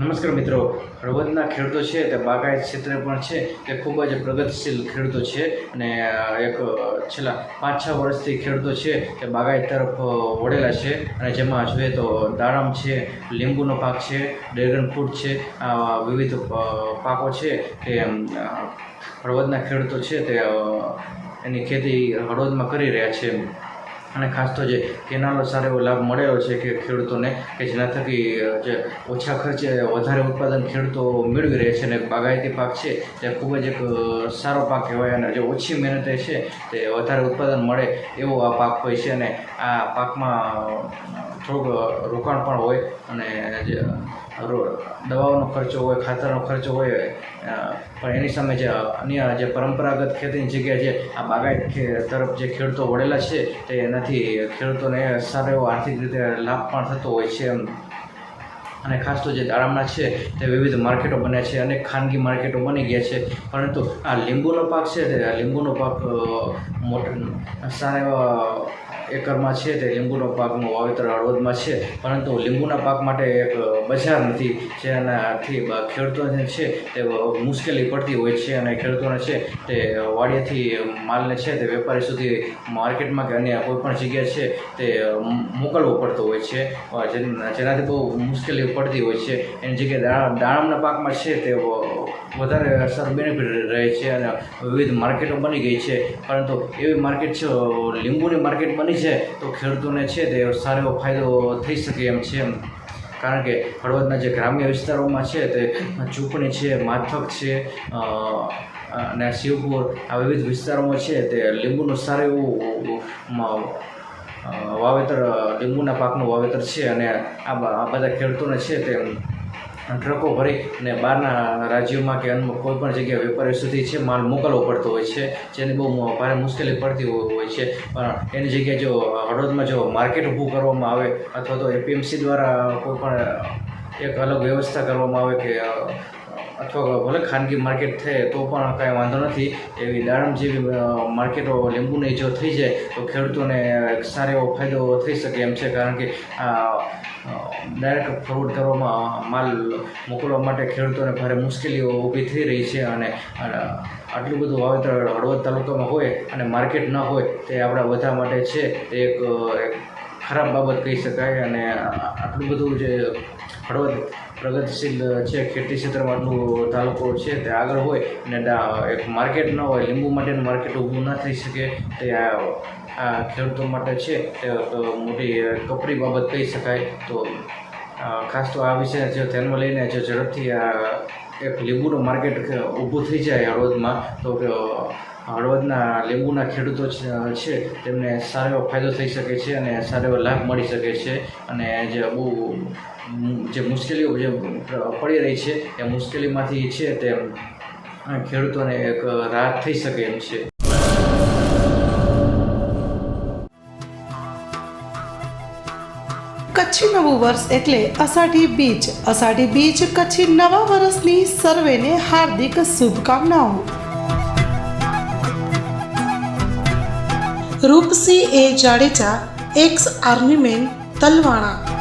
નમસ્કાર મિત્રો. હળવદના ખેડૂતો છે, તે બાગાયત ક્ષેત્રે પણ છે, તે ખૂબ જ પ્રગતિશીલ ખેડૂતો છે અને એક છેલ્લા પાંચ છ વર્ષથી ખેડૂતો છે, તે બાગાયત તરફ વળેલા છે અને જેમાં જોઈએ તો દાડમ છે, લીંબુનો પાક છે, ડ્રેગન ફ્રૂટ છે આ વિવિધ પાકો છે તે હળવદના ખેડૂતો છે તે એની ખેતી હળવદમાં કરી રહ્યા છે. અને ખાસ તો જે કેનાલનો સારો એવો લાભ મળેલો છે કે ખેડૂતોને કે જેના થકી જે ઓછા ખર્ચે વધારે ઉત્પાદન ખેડૂતો મેળવી રહે છે અને બાગાયતી પાક છે, તે ખૂબ જ એક સારો પાક કહેવાય અને જે ઓછી મહેનતે છે, તે વધારે ઉત્પાદન મળે એવો આ પાક હોય છે અને આ પાકમાં થોડુંક રોકાણ પણ હોય અને જે દવાઓનો ખર્ચો હોય, ખાતરનો ખર્ચો હોય પણ એની સામે જે અન્ય જે પરંપરાગત ખેતીની જગ્યાએ જે આ બાગાયત તરફ જે ખેડૂતો વળેલા છે, તે એનાથી ખેડૂતોને સારો એવો આર્થિક રીતે લાભ પણ થતો હોય છે અને ખાસ તો જે દાડમના છે તે વિવિધ માર્કેટો બન્યા છે અને ખાનગી માર્કેટો બની ગયા છે. પરંતુ આ લીંબુનો પાક છે તે લીંબુનો પાક મોટા, સારા એવા એકરમાં છે તે લીંબુનો પાકનું વાવેતર હળવદમાં છે. પરંતુ લીંબુના પાક માટે એક બજાર નથી. જેનાથી ખેડૂતોને છે તે મુશ્કેલી પડતી હોય છે અને ખેડૂતોને છે તે વાડિયાથી માલને છે તે વેપારી સુધી માર્કેટમાં કે અન્ય કોઈ પણ જગ્યાએ છે તે મોકલવો પડતો હોય છે. જેનાથી બહુ મુશ્કેલી પડતી હોય છે. એની જગ્યાએ દા- દાડમના પાકમાં છે તે વધારે સારું બેનિફિટ રહે છે અને વિવિધ માર્કેટો બની ગઈ છે. પરંતુ એવી માર્કેટ છે, લીંબુની માર્કેટ બની છે, તો ખેડૂતોને છે તે સારો એવો ફાયદો થઈ શકે એમ છે એમ. કારણ કે હળવદના જે ગ્રામ્ય વિસ્તારોમાં છે તે ચૂંટણી છે માથક છે અને શિવપુર આ વિવિધ વિસ્તારોમાં છે તે લીંબુનું સારું એવું વાવેતર લીંબુના પાકનું વાવેતર છે અને આ બધા ખેડૂતોને છે તે ટ્રકો ભરી અને બહારના રાજ્યોમાં કે અન્ય કોઈ પણ જગ્યાએ વેપારીઓ સુધી છે, માલ મોકલવો પડતો હોય છે, જેની બહુ ભારે મુશ્કેલી પડતી હોય છે. પણ એની જગ્યાએ જો હળવદમાં જો માર્કેટ ઊભું કરવામાં આવે અથવા તો એપીએમસી દ્વારા કોઈ પણ એક અલગ વ્યવસ્થા કરવામાં આવે કે અથવા ભલે ખાનગી માર્કેટ થાય તો પણ કાંઈ વાંધો નથી. એવી દાડમ જેવી માર્કેટો લીંબુની જો થઈ જાય, તો ખેડૂતોને એક સારો એવો ફાયદો થઈ શકે એમ છે. કારણ કે ડાયરેક્ટ ફોરવર્ડ કરવામાં માલ મોકલવા માટે ખેડૂતોને ભારે મુશ્કેલીઓ ઊભી થઈ રહી છે અને આટલું બધું વાવેતર હળવદ તાલુકામાં હોય અને માર્કેટ ન હોય, તે આપણા બધા માટે છે. તે એક ખરાબ બાબત કહી શકાય અને આટલું બધું જે હળવદ પ્રગતિશીલ છે, ખેતી ક્ષેત્રમાં આટલું તાલુકો છે, તે આગળ હોય અને એક માર્કેટ ન હોય, લીંબુ માટેનું માર્કેટ ઊભું ન થઈ શકે, તે આ ખેડૂતો માટે છે, તે મોટી કપરી બાબત કહી શકાય. તો ખાસ તો આ વિષય જો ધ્યાનમાં લઈને જો ઝડપથી આ એક લીંબુનું માર્કેટ ઊભું થઈ જાય હળવદમાં, તો હળવદના લીંબુના ખેડૂતો છે- તેમને સારો એવો ફાયદો થઈ શકે છે અને સારો એવો લાભ મળી શકે છે. અને જે બહુ જે મુશ્કેલીઓ જે પડી રહી છે, એ મુશ્કેલીમાંથી છે તે ખેડૂતોને એક રાહત થઈ શકે એમ છે. કચ્છી નવું વર્ષ એટલે અષાઢી બીજ. અષાઢી બીજ કચ્છી નવા વર્ષની સર્વેને હાર્દિક શુભકામનાઓ. Roopsinh A Jadeja ex armyman Talvana.